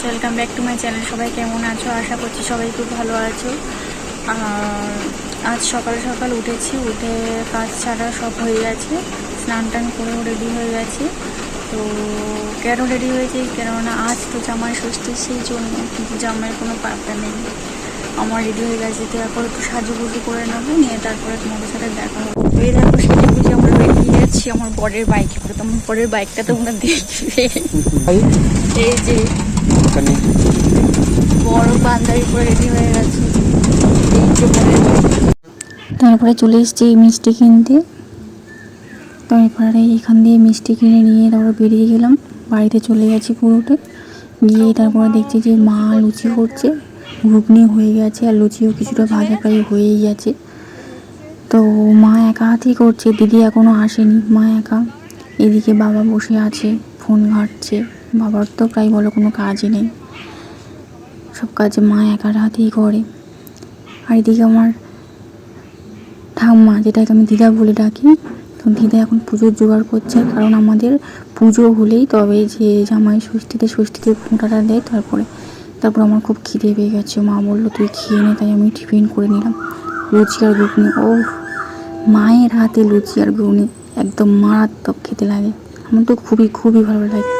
সবাই কেমন আছো? আশা করছি সবাই খুব ভালো আছো। আর আজ সকাল সকাল উঠেছি উঠে কাজ ছাড়া সব হয়ে গেছে। স্নান টান করেও রেডি হয়ে গেছে। তো কেন রেডি হয়েছে? কেননা আজ তো জামাই ষষ্ঠী সেই জন্য কিন্তু জামাইয়ের কোনো পাত্তা নেই। আমার রেডি হয়ে গেছে তো এখন একটু সাজুগুজু করে নেব নিয়ে তারপরে তোমাদের সাথে দেখা হবে। তো এই দেখো সাজুগুজু আমরা বেরিয়ে যাচ্ছি আমার বরের বাইকে করে তো আমার বরের বাইকটা তোমরা দেখবে। এই যে। ওখানে বড় বান্দারি রেডি হয়ে গেছে। বাইক। তারপরে চলে এসেছি এই মিষ্টি কিনতে। তারপরে এখান দিয়ে মিষ্টি কিনে নিয়ে তারপরে বেরিয়ে গেলাম। বাড়িতে চলে গেছি পুরোটা। গিয়ে তারপরে দেখছি যে মা লুচি করছে। ঘুগনি হয়ে গেছে আর লুচিও কিছুটা ভাজা প্রায় হয়েই গেছে। তো মা একা হাতেই করছে দিদি এখনও আসেনি। মা একা। এদিকে বাবা বসে আছে ফোন ঘাঁটছে। বাবার তো প্রায় বলো কোনো কাজই নেই। সব কাজ মা একার হাতেই করে। আর এদিকে আমার ঠাম্মা, যেটাকে আমি দিদা বলে ডাকি, তো দিদা এখন পুজোর জোগাড় করছে। কারণ আমাদের পুজো হলেই তবে যে জামাই ষষ্ঠীতে ষষ্ঠীতে ফোঁটাটা দেয়, তারপরে, তারপর আমার খুব খিদে পেয়ে গেছে। মা বলল, তুই খেয়ে নে। তাই আমি টিফিন করে নিলাম। লুচি আর ঘুগনি ও মায়ের হাতে লুচি আর ঘুগনি, একদম মারাত্মক খেতে লাগে। আমার তো খুবই খুবই ভালো লাগে।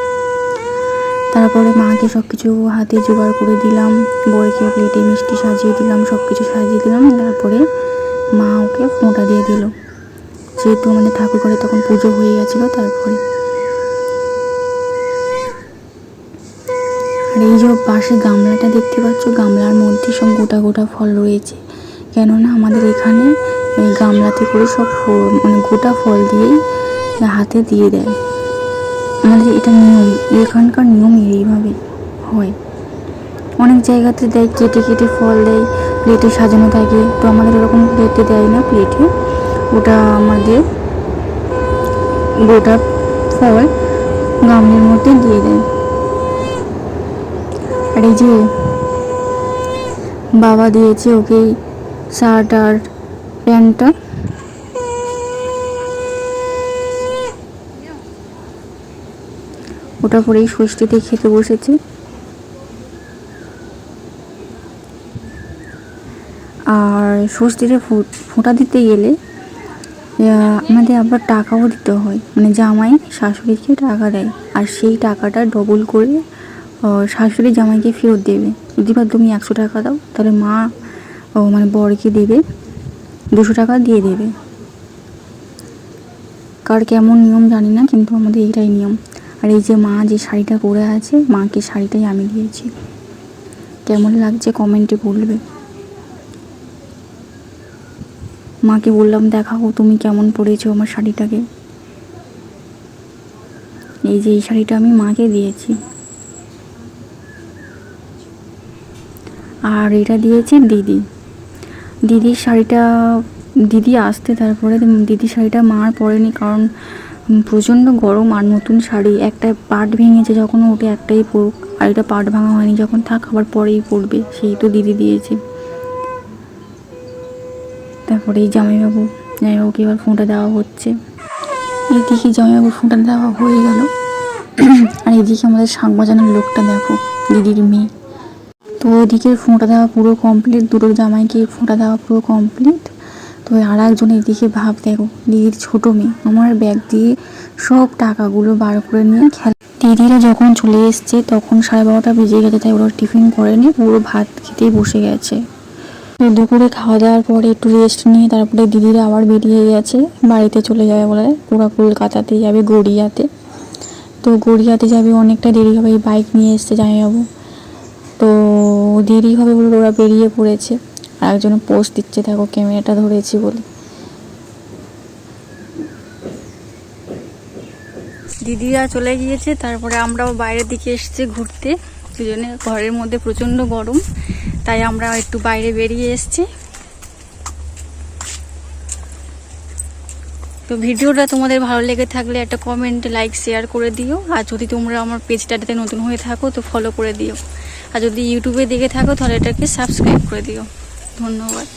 তারপরে মাকে সব কিছু হাতে জোগাড় করে দিলাম বড়কে প্লেটে মিষ্টি সাজিয়ে দিলাম সব কিছু সাজিয়ে দিলাম, তারপরে মা ওকে ফোঁটা দিয়ে দিল। যেহেতু আমাদের ঠাকুর ঘরে তখন পুজো হয়ে গেছিল, তারপরে। আর এই যে পাশে গামলাটা দেখতে পাচ্ছ, গামলার মধ্যে সব গোটা গোটা ফল রয়েছে। কেননা আমাদের এখানে এই গামলাতে করে সব মানে গোটা ফল দিয়েই হাতে দিয়ে দেয়। এটা নিয়ম, এখানকার নিয়ম এইভাবে হয়। অনেক জায়গাতে দেয়, কেটে কেটে ফল দেয়, প্লেটে সাজানো থাকে। তো আমাদের ওরকম প্লেটে দেয় না প্লেটে। ওটা আমাদের গোটা ফল গামলের মধ্যে দিয়ে দেয়। আর এই যে বাবা দিয়েছে ওকে শার্ট আর প্যান্টটা। ওটা পরেই ষষ্ঠীতে খেতে বসেছে। আর ষষ্ঠীতে ফোঁটা দিতে গেলে আমাদের আবার টাকাও দিতে হয়। মানে জামাই শাশুড়িকে টাকা দেয়। আর সেই টাকাটা ডবল করে শাশুড়ি জামাইকে ফেরত দেবে। যদি বা তুমি একশো টাকা দাও, তাহলে মা মানে বরকে দেবে, দুশো টাকা দিয়ে দেবে। কার কেমন নিয়ম জানি না, কিন্তু আমাদের এইটাই নিয়ম। আর এই যে মা যে শাড়িটা পরে আছে, মাকে শাড়িটাই আমি দিয়েছি। কেমন লাগছে কমেন্টে বলবে। মাকে বললাম দেখাও তুমি কেমন পরেছো আমার শাড়িটাকে? এই যে এই শাড়িটা আমি মাকে দিয়েছি। আর এটা দিয়েছে দিদি। দিদির শাড়িটা, দিদি আসতে তারপরে দিদির শাড়িটা মা আর পরেনি কারণ প্রচণ্ড গরম আর নতুন শাড়ি, একটা পাট ভেঙেছে যখন ওটা একটাই পরুক। আর এটা পাট ভাঙা হয়নি, যখন থাক আবার পরেই পরবে, সেই তো দিদি দিয়েছে। তারপরে এই জামাইবাবু, জামাইবাবুকে এবার ফোঁটা দেওয়া হচ্ছে। এইদিকে জামাইবাবুর ফোঁটা দেওয়া হয়ে গেল। আর এইদিকে আমাদের শাঁখ বাজানোর লোকটা দেখো, দিদির মেয়ে। তো ওদিকে ফোঁটা দেওয়া পুরো কমপ্লিট দুটো জামাইকে ফোঁটা দেওয়া পুরো কমপ্লিট তো আর একজন এদিকে ভাব, দেখো, দিদির ছোট মেয়ে। আমার ব্যাগ দিয়ে সব টাকাগুলো বার করে নিয়ে খেলা দিদিরা যখন চলে এসছে, তখন সাড়ে বারোটা বেজে গেছে, তাই ওরা টিফিন করেনি, পুরো ভাত খেতেই বসে গেছে। দুপুরে খাওয়া দাওয়ার পরে একটু রেস্ট নিয়ে তারপরে দিদিরা আবার বেরিয়ে গেছে, বাড়িতে চলে যাবে বলে পুরো কলকাতাতে যাবে গড়িয়াতে। তো গড়িয়াতে যাবে অনেকটা দেরি হবে বাইক নিয়ে এসছে জামাইবাবু। তো দেরি হবে বলে ওরা বেরিয়ে পড়েছে। আর পোস্ট দিচ্ছে, দেখো ক্যামেরাটা ধরেছি বলে। দিদিরা চলে গিয়েছে, তারপরে আমরাও বাইরের দিকে এসেছি ঘুরতে। দুজনে ঘরের মধ্যে প্রচণ্ড গরম, তাই আমরা একটু বাইরে বেরিয়ে এসেছি। তো ভিডিওটা তোমাদের ভালো লেগে থাকলে একটা কমেন্ট লাইক শেয়ার করে দিও। আর যদি তোমরা আমার পেজটাতে নতুন হয়ে থাকো, তো ফলো করে দিও। আর যদি ইউটিউবে দেখে থাকো, তাহলে এটাকে সাবস্ক্রাইব করে দিও। ধন্যবাদ